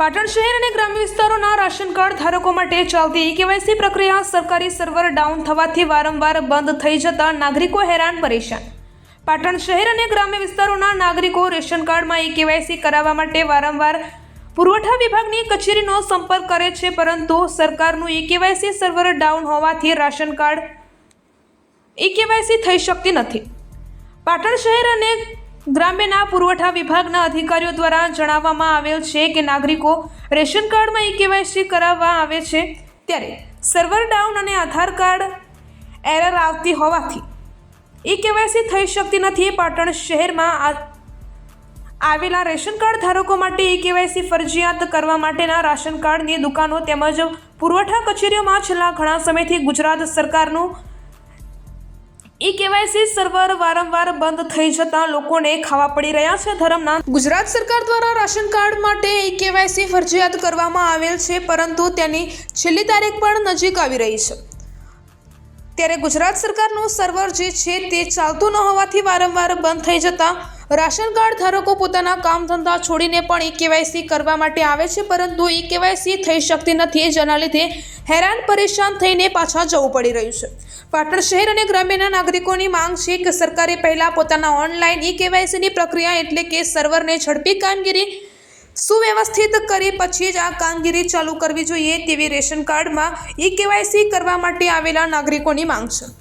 પાટણ શહેર અને ગ્રામ્ય વિસ્તારોના રાશન કાર્ડ ધારકો માટે ચાલતી ઈ કેવાયસી પ્રક્રિયા સરકારી સર્વર ડાઉન થવાથી વારંવાર બંધ થઈ જતા નાગરિકો હેરાન પરેશાન. પાટણ શહેર અને ગ્રામ્ય વિસ્તારોના નાગરિકો રેશન કાર્ડમાં ઈ કેવાયસી કરાવવા માટે વારંવાર પુરવઠા વિભાગની કચેરીનો સંપર્ક કરે છે, પરંતુ સરકારનું ઈ કેવાયસી સર્વર ડાઉન હોવાથી રાશન કાર્ડ ઈ કેવાયસી થઈ શકતી નથી. પાટણ શહેર અને ગ્રામ્યના પુરવઠા વિભાગના અધિકારીઓ દ્વારા જણાવવામાં આવેલ છે કે નાગરિકો રેશન કાર્ડમાં ઈ કેવાયસી કરાવવા આવે છે ત્યારે સર્વર ડાઉન અને આધાર કાર્ડ એરર આવતી હોવાથી ઈ કેવાયસી થઈ શકતી નથી. પાટણ શહેરમાં આવેલા રેશન કાર્ડ ધારકો માટે ઈ કેવાયસી ફરજિયાત કરવા માટેના રાશન કાર્ડની દુકાનો તેમજ પુરવઠા કચેરીઓમાં છેલ્લા ઘણા સમયથી ગુજરાત સરકારનું ઈ કેવાયસી સર્વર વારંવાર બંધ થઈ જતા લોકોને ખાવા પડી રહ્યા છે ધરમના. ગુજરાત સરકાર દ્વારા રાશન કાર્ડ માટે ઈ કેવાયસી ફરજિયાત કરવામાં આવેલ છે, પરંતુ તેની છેલ્લી તારીખ પણ નજીક આવી રહી છે. ત્યારે ગુજરાત સરકારનું સર્વર જે છે તે ચાલતું ન હોવાથી વારંવાર બંધ થઈ જતા રાશન કાર્ડ ધારકો પોતાના કામ ધંધા છોડીને પણ ઈ કેવાયસી કરવા માટે આવે છે, પરંતુ ઈ કેવાયસી થઈ શકતી નથી. જેના લીધે હેરાન, પરેશાન થઈને પાછા જવું પડી રહ્યું છે. પાટણ શહેર અને ગ્રામ્યના નાગરિકોની માંગ છે કે સરકારે પહેલાં પોતાના ઓનલાઈન ઈ કેવાયસીની પ્રક્રિયા એટલે કે સર્વરને ઝડપી કામગીરી સુવ્યવસ્થિત કરી, પછી જ આ કામગીરી ચાલુ કરવી જોઈએ તેવી રેશન કાર્ડમાં ઈ કેવાયસી કરવા માટે આવેલા નાગરિકોની માંગ છે.